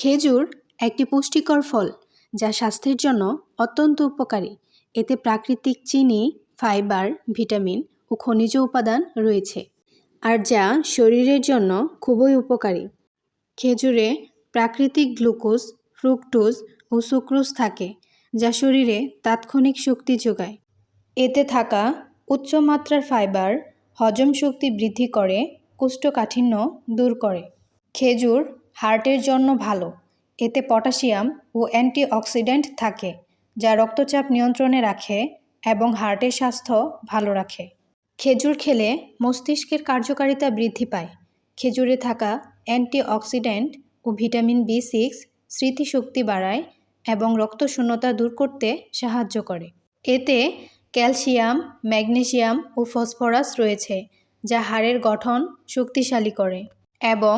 খেজুর একটি পুষ্টিকর ফল যা স্বাস্থ্যের জন্য অত্যন্ত উপকারী। এতে প্রাকৃতিক চিনি, ফাইবার, ভিটামিন ও খনিজ উপাদান রয়েছে আর যা শরীরের জন্য খুবই উপকারী। খেজুরে প্রাকৃতিক গ্লুকোজ, ফ্রুক্টোজ ও সুক্রোজ থাকে যা শরীরে তাৎক্ষণিক শক্তি যোগায়। এতে থাকা উচ্চমাত্রার ফাইবার, হজম শক্তি বৃদ্ধি করে, কোষ্ঠকাঠিন্য দূর করে। খেজুর হার্টের জন্য ভালো। এতে পটাশিয়াম ও অ্যান্টিঅক্সিডেন্ট থাকে, যা রক্তচাপ নিয়ন্ত্রণে রাখে এবং হার্টের স্বাস্থ্য ভালো রাখে। খেজুর খেলে মস্তিষ্কের কার্যকারিতা বৃদ্ধি পায়। খেজুরে থাকা অ্যান্টিঅক্সিডেন্ট ও ভিটামিন বি সিক্স স্মৃতিশক্তি বাড়ায় এবং রক্তশূন্যতা দূর করতে সাহায্য করে। এতে ক্যালসিয়াম, ম্যাগনেসিয়াম ও ফসফরাস রয়েছে, যা হাড়ের গঠন শক্তিশালী করে এবং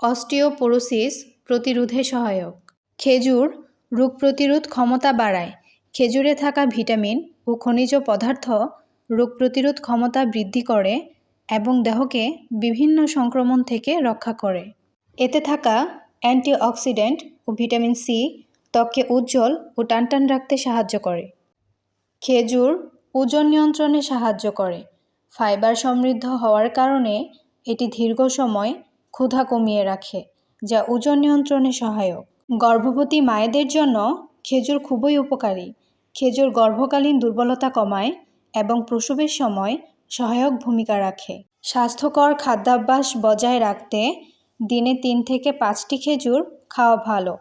অস্টিওপোরোসিস প্রতিরোধে সহায়ক। খেজুর রোগ প্রতিরোধ ক্ষমতা বাড়ায়। খেজুরে থাকা ভিটামিন ও খনিজ পদার্থ রোগ প্রতিরোধ ক্ষমতা বৃদ্ধি করে এবং দেহকে বিভিন্ন সংক্রমণ থেকে রক্ষা করে। এতে থাকা অ্যান্টিঅক্সিডেন্ট ও ভিটামিন সি ত্বককে উজ্জ্বল ও টানটান রাখতে সাহায্য করে। খেজুর ওজন নিয়ন্ত্রণে সাহায্য করে। ফাইবার সমৃদ্ধ হওয়ার কারণে এটি দীর্ঘ সময় ক্ষুধা কমিয়ে রাখে, যা ওজন নিয়ন্ত্রণে সহায়ক। গর্ভবতী মায়েদের জন্য খেজুর খুবই উপকারী। খেজুর গর্ভকালীন দুর্বলতা কমায় এবং প্রসবের সময় সহায়ক ভূমিকা রাখে। স্বাস্থ্যকর খাদ্যাভ্যাস বজায় রাখতে দিনে তিন থেকে পাঁচটি খেজুর খাওয়া ভালো।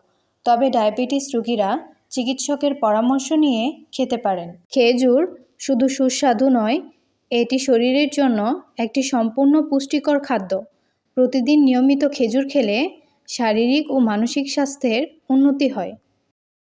তবে ডায়াবেটিস রোগীরা চিকিৎসকের পরামর্শ নিয়ে খেতে পারেন। খেজুর শুধু সুস্বাদু নয়, এটি শরীরের জন্য একটি সম্পূর্ণ পুষ্টিকর খাদ্য। প্রতিদিন নিয়মিত খেজুর খেলে শারীরিক ও মানসিক স্বাস্থ্যের উন্নতি হয়।